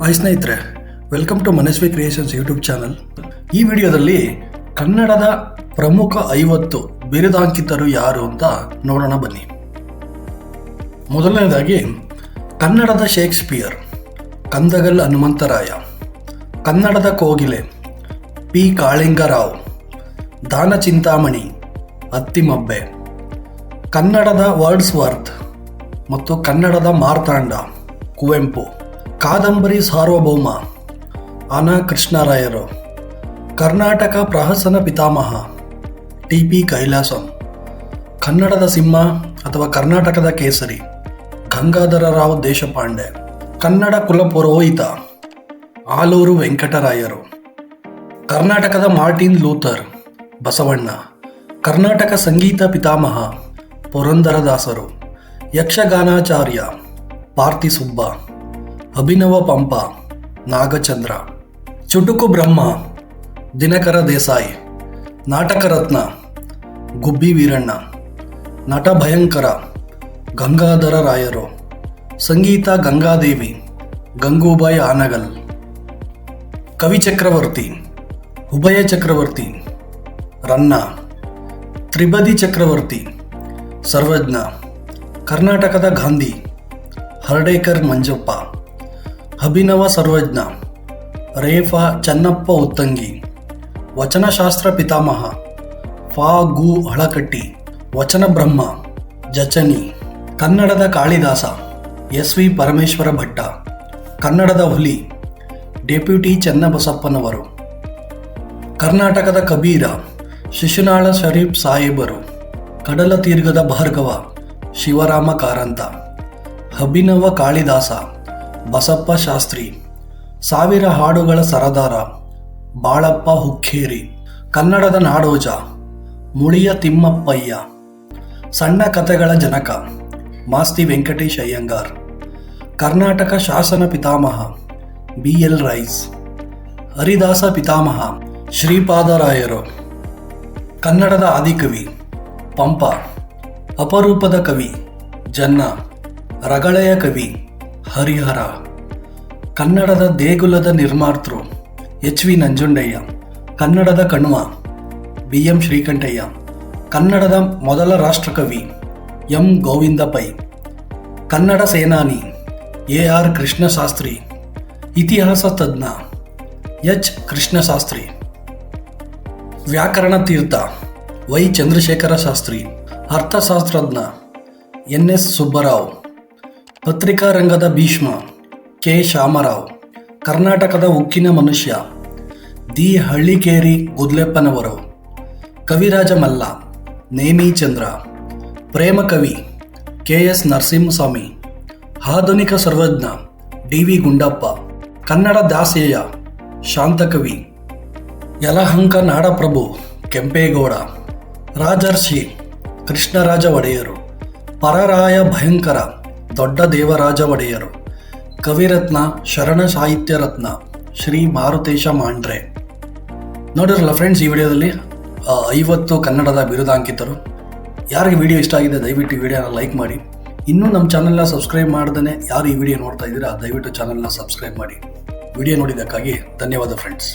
Hi ಸ್ನೇಹಿತರೆ welcome to Manasvi creations YouTube channel ಈ ವಿಡಿಯೋದಲ್ಲಿ ಕನ್ನಡದ ಪ್ರಮುಖ ಐವತ್ತು ಬಿರುದಾಂಕಿತರು ಯಾರು ಅಂತ ನೋಡೋಣ ಬನ್ನಿ. ಮೊದಲನೇದಾಗಿ, ಕನ್ನಡದ ಶೇಕ್ಸ್ಪಿಯರ್, ಕಂದಗಲ್ ಹನುಮಂತರಾಯ, ಕನ್ನಡದ ಕೋಗಿಲೆ, ಪಿ ಕಾಳಿಂಗರಾವ್, ದಾನ ಚಿಂತಾಮಣಿ ಅತ್ತಿಮಬ್ಬೆ ಕನ್ನಡದ ವರ್ಡ್ಸ್ ವರ್ತ್, ಮತ್ತು ಕನ್ನಡದ ಮಾರ್ತಾಂಡ, ಕುವೆಂಪು. ಕಾದಂಬರಿ ಸಾರ್ವಭೌಮ ಅನಾ ಕೃಷ್ಣರಾಯರು, ಕರ್ನಾಟಕ ಪ್ರಹಸನ ಪಿತಾಮಹ ಟಿ ಪಿ ಕೈಲಾಸಂ, ಕನ್ನಡದ ಸಿಂಹ ಅಥವಾ ಕರ್ನಾಟಕದ ಕೇಸರಿ ಗಂಗಾಧರರಾವ್ ದೇಶಪಾಂಡೆ, ಕನ್ನಡ ಕುಲ ಪುರೋಹಿತ ಆಲೂರು ವೆಂಕಟರಾಯರು, ಕರ್ನಾಟಕದ ಮಾರ್ಟಿನ್ ಲೂಥರ್, ಬಸವಣ್ಣ, ಕರ್ನಾಟಕ ಸಂಗೀತ ಪಿತಾಮಹ ಪುರಂದರದಾಸರು, ಯಕ್ಷಗಾನಾಚಾರ್ಯ ಪಾರ್ಥಿ ಸುಬ್ಬ ಅಭಿನವ ಪಂಪ, ನಾಗಚಂದ್ರ, ಚುಟುಕು ಬ್ರಹ್ಮ, ದಿನಕರ ದೇಸಾಯಿ, ನಾಟಕ ರತ್ನ, ಗುಬ್ಬಿ ವೀರಣ್ಣ, ನಟ ಭಯಂಕರ, ಗಂಗಾಧರ ರಾಯರು, ಸಂಗೀತ ಗಂಗಾದೇವಿ, ಗಂಗೂಬಾಯಿ ಆನಗಲ್, ಕವಿ ಚಕ್ರವರ್ತಿ, ಉಭಯ ಚಕ್ರವರ್ತಿ, ರನ್ನ ತ್ರಿಬದಿ ಚಕ್ರವರ್ತಿ, ಸರ್ವಜ್ಞ, ಕರ್ನಾಟಕದ ಗಾಂಧಿ, ಹರಡೇಕರ್ ಮಂಜಪ್ಪ. ಅಭಿನವ ಸರ್ವಜ್ಞ. ರೇಫಾ ಚನ್ನಪ್ಪ ಉತ್ತಂಗಿ. ವಚನಶಾಸ್ತ್ರ ಪಿತಾಮಹ. ಫಾ ಗು ಹಳಕಟ್ಟಿ ವಚನ ಬ್ರಹ್ಮ. ಜಚನಿ. ಕನ್ನಡದ Kalidasa. S V Parameshwara Bhatta. ಕನ್ನಡದ ಹುಲಿ. ಡೆಪ್ಯೂಟಿ ಚನ್ನಬಸಪ್ಪನವರು. ಕರ್ನಾಟಕದ ಕಬೀರ. ಶಿಶುನಾಳ ಶರೀಫ್ ಸಾಹೇಬರು. ಕಡಲ ತೀರ್ಗದ ಭಾರ್ಗವ. ಶಿವರಾಮ ಕಾರಂತ. ಅಭಿನವ ಕಾಳಿದಾಸ. ಬಸಪ್ಪ ಶಾಸ್ತ್ರಿ, ಸಾವಿರ ಹಾಡುಗಳ ಸರದಾರ, ಬಾಳಪ್ಪ ಹುಕ್ಕೇರಿ, ಕನ್ನಡದ ನಾಡೋಜ, ಮುಳಿಯ ತಿಮ್ಮಪ್ಪಯ್ಯ, ಸಣ್ಣ ಕಥೆಗಳ ಜನಕ, ಮಾಸ್ತಿ ವೆಂಕಟೇಶ್ ಅಯ್ಯಂಗಾರ್, ಕರ್ನಾಟಕ ಶಾಸನ ಪಿತಾಮಹ ಬಿ ಎಲ್ ರೈಸ್, ಹರಿದಾಸ ಪಿತಾಮಹ, ಶ್ರೀಪಾದರಾಯರು, ಕನ್ನಡದ ಆದಿಕವಿ, ಪಂಪ, ಅಪರೂಪದ ಕವಿ, ಜನ್ನ, ರಗಳೆಯ ಕವಿ, ಹರಿಹರ. ಕನ್ನಡದ ದೇಗುಲದ ನಿರ್ಮಾತೃ ಎಚ್ ವಿ ನಂಜುಂಡಯ್ಯ, ಕನ್ನಡದ ಕಣ್ವ ಬಿ ಎಂ ಶ್ರೀಕಂಠಯ್ಯ, ಕನ್ನಡದ ಮೊದಲ ರಾಷ್ಟ್ರಕವಿ ಎಂ ಗೋವಿಂದ ಪೈ ಕನ್ನಡ ಸೇನಾನಿ ಎ ಆರ್ ಕೃಷ್ಣಶಾಸ್ತ್ರಿ, ಇತಿಹಾಸ ತಜ್ಞ ಎಚ್ ಕೃಷ್ಣಶಾಸ್ತ್ರಿ, ವ್ಯಾಕರಣ ತೀರ್ಥ ವೈ ಚಂದ್ರಶೇಖರ ಶಾಸ್ತ್ರಿ, ಅರ್ಥಶಾಸ್ತ್ರಜ್ಞ ಎನ್ ಎಸ್ ಸುಬ್ಬರಾವ್ ಪತ್ರಿಕಾ ರಂಗದ ಭೀಷ್ಮ ಕೆ. ಶಾಮರಾವ್, ಕರ್ನಾಟಕದ ಉಕ್ಕಿನ ಮನುಷ್ಯ, ದಿ. ಹಳ್ಳಿಕೇರಿ ಗುದ್ಲೆಪ್ಪನವರು, ಕವಿರಾಜ ಮಲ್ಲ ನೇಮಿಚಂದ್ರ ಪ್ರೇಮಕವಿ ಕೆ. ಎಸ್. ನರಸಿಂಹಸ್ವಾಮಿ, ಆಧುನಿಕ ಸರ್ವಜ್ಞ, ಡಿ. ವಿ. ಗುಂಡಪ್ಪ, ಕನ್ನಡ ದಾಸೇಯ, ಶಾಂತಕವಿ, ಯಲಹಂಕ ನಾಡಪ್ರಭು, ಕೆಂಪೇಗೌಡ, ರಾಜರ್ಷಿ, ಕೃಷ್ಣರಾಜ ಒಡೆಯರು, ಪರರಾಯ ಭಯಂಕರ, ದೊಡ್ಡ ದೇವರಾಜ ಒಡೆಯರು. ಕವಿರತ್ನ ಶರಣ ಸಾಹಿತ್ಯ ರತ್ನ ಶ್ರೀ ಮಾರುತೇಶ ಮಾಂಡ್ರೆ. ನೋಡಿರಲ್ಲ ಫ್ರೆಂಡ್ಸ್ ಈ ವಿಡಿಯೋದಲ್ಲಿ ಐವತ್ತು ಕನ್ನಡದ ಬಿರುದಾಂಕಿತರು. ಯಾರಿಗೆ ವಿಡಿಯೋ ಇಷ್ಟ ಆಗಿದೆ, ದಯವಿಟ್ಟು ಈ ವಿಡಿಯೋನ ಲೈಕ್ ಮಾಡಿ. ಇನ್ನೂ ನಮ್ಮ ಚಾನಲ್ನ ಸಬ್ಸ್ಕ್ರೈಬ್ ಮಾಡ್ದೇ ಯಾರು ಈ ವಿಡಿಯೋ ನೋಡ್ತಾ ಇದ್ದೀರಾ, ದಯವಿಟ್ಟು ಚಾನಲ್ನ ಸಬ್ಸ್ಕ್ರೈಬ್ ಮಾಡಿ. ವಿಡಿಯೋ ನೋಡಿದ್ದಕ್ಕಾಗಿ ಧನ್ಯವಾದ ಫ್ರೆಂಡ್ಸ್